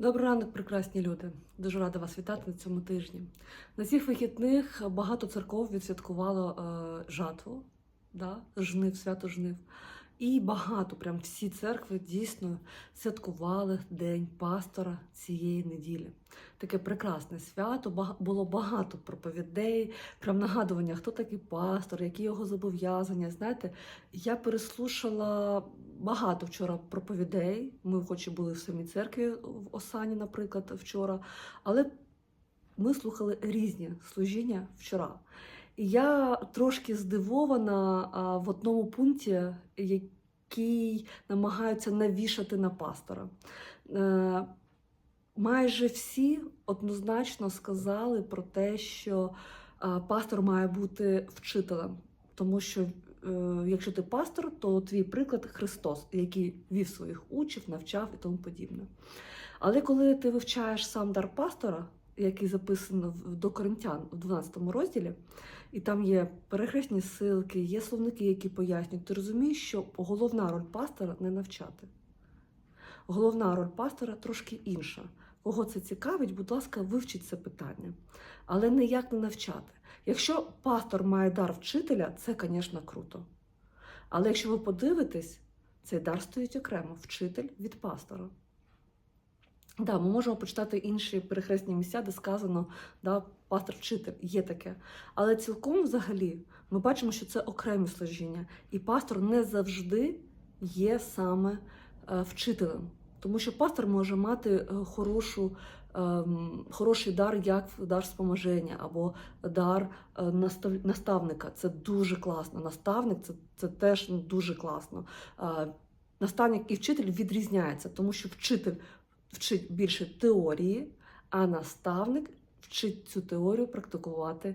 Добрий ранок, прекрасні люди. Дуже рада вас вітати на цьому тижні. На цих вихідних багато церков відсвяткувало е, жатву, да? жнив, свято жнив. І багато, прям всі церкви дійсно святкували День пастора цієї неділі. Таке прекрасне свято. Було багато проповідей, прям нагадування, хто такий пастор, які його зобов'язання. Знаєте, я переслушала багато вчора проповідей. Ми, хоч і були в самій церкві в Осані, наприклад, вчора, але ми слухали різні служіння вчора. І я трошки здивована а, в одному пункті, який намагаються навішати на пастора. Е, майже всі однозначно сказали про те, що а, пастор має бути вчителем, тому що якщо ти пастор, то твій приклад Христос, який вів своїх учнів, навчав і тому подібне. Але коли ти вивчаєш сам дар пастора, який записано до Коринтян у 12 розділі, і там є перехресні силки, є словники, які пояснюють, ти розумієш, що головна роль пастора не навчати. Головна роль пастора трошки інша. Кого це цікавить, будь ласка, вивчіть це питання, але ніяк не навчати. Якщо пастор має дар вчителя, це, звісно, круто. Але якщо ви подивитесь, цей дар стоїть окремо вчитель від пастора. Да, ми можемо почитати інші перехресні місця, де сказано да, пастор-вчитель, є таке. Але цілком взагалі ми бачимо, що це окремі служіння, і пастор не завжди є саме е, вчителем. Тому що пастор може мати е, хорошу, ем, хороший дар, як дар споможення або дар е, наставника. Це дуже класно. Наставник це, це теж ну, дуже класно. Е, Наставник і вчитель відрізняється, тому що вчитель вчить більше теорії, а наставник вчить цю теорію практикувати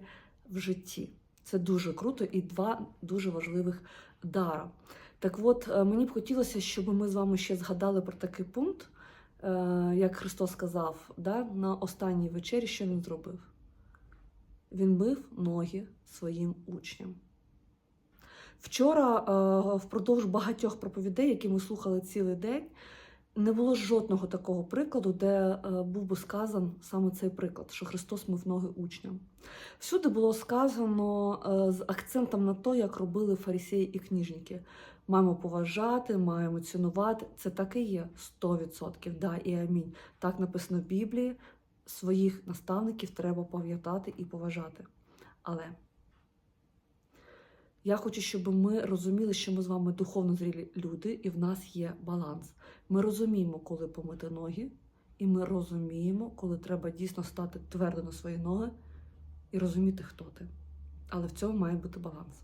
в житті. Це дуже круто і два дуже важливих дара. Так от, е, мені б хотілося, щоб ми з вами ще згадали про такий пункт, е, як Христос сказав, да, на останній вечері, що він зробив? Він мив ноги своїм учням. Вчора, е, впродовж багатьох проповідей, які ми слухали цілий день, не було жодного такого прикладу, де е, був би сказан саме цей приклад, що Христос мив ноги учням. Всюди було сказано е, з акцентом на те, як робили фарисеї і книжники. Маємо поважати, маємо цінувати. Це так і є 100%. Да і амінь. Так написано в Біблії. Своїх наставників треба пам'ятати і поважати. Але я хочу, щоб ми розуміли, що ми з вами духовно зрілі люди, і в нас є баланс. Ми розуміємо, коли помити ноги, і ми розуміємо, коли треба дійсно стати твердо на свої ноги і розуміти, хто ти. Але в цьому має бути баланс.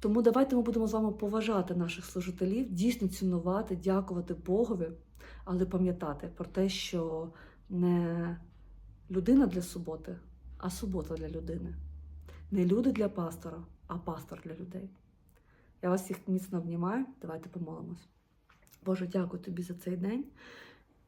Тому давайте ми будемо з вами поважати наших служителів, дійсно цінувати, дякувати Богові, але пам'ятати про те, що не людина для суботи, а субота для людини. Не люди для пастора, а пастор для людей. Я вас всіх міцно обнімаю. Давайте помолимось. Боже, дякую тобі за цей день.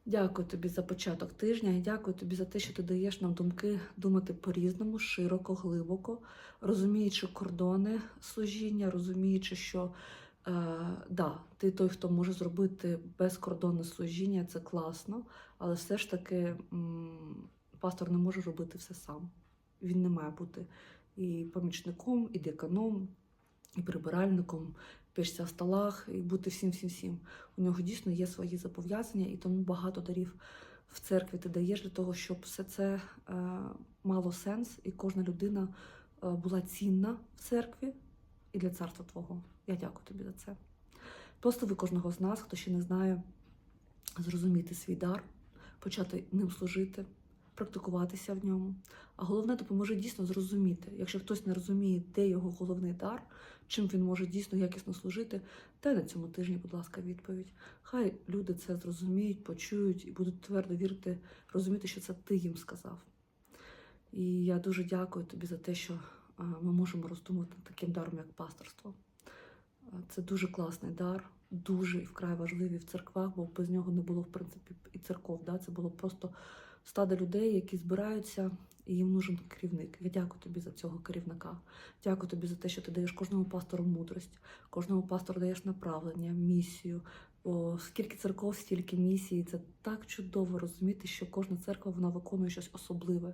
Дякую тобі за початок тижня і дякую тобі за те, що ти даєш нам думки думати по-різному, широко, глибоко, розуміючи кордони служіння, розуміючи, що е, да, ти той, хто може зробити безкордонне служіння, це класно, але все ж таки м, пастор не може робити все сам. Він не має бути і помічником, і деканом, і прибиральником, пишся в столах і бути всім всім всім. У нього дійсно є свої зобов'язання, і тому багато дарів в церкві ти даєш для того, щоб все це е, мало сенс, і кожна людина е, була цінна в церкві і для царства Твого. Я дякую тобі за це. Благослови кожного з нас, хто ще не знає, зрозуміти свій дар, почати ним служити, практикуватися в ньому. А головне, допоможе дійсно зрозуміти. Якщо хтось не розуміє, де його головний дар, чим він може дійсно якісно служити, дай на цьому тижні, будь ласка, відповідь. Хай люди це зрозуміють, почують і будуть твердо вірити, розуміти, що це ти їм сказав. І я дуже дякую тобі за те, що ми можемо роздумувати таким даром, як пасторство. Це дуже класний дар, дуже і вкрай важливий в церквах, бо без нього не було, в принципі, і церков. Да? Це було просто стадо людей, які збираються, і їм нужен керівник. Я дякую тобі за цього керівника. Дякую тобі за те, що ти даєш кожному пастору мудрість, кожному пастору даєш направлення, місію, О, скільки церков, стільки місій. Це так чудово розуміти, що кожна церква вона виконує щось особливе.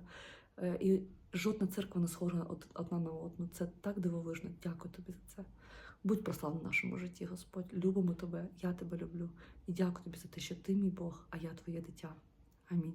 Е, І жодна церква не схожа одна на одну. Це так дивовижно. Дякую тобі за це. Будь прославлений в нашому житті, Господь. Любимо тебе, я тебе люблю. І дякую тобі за те, що ти мій Бог, а я твоє дитя. Амінь.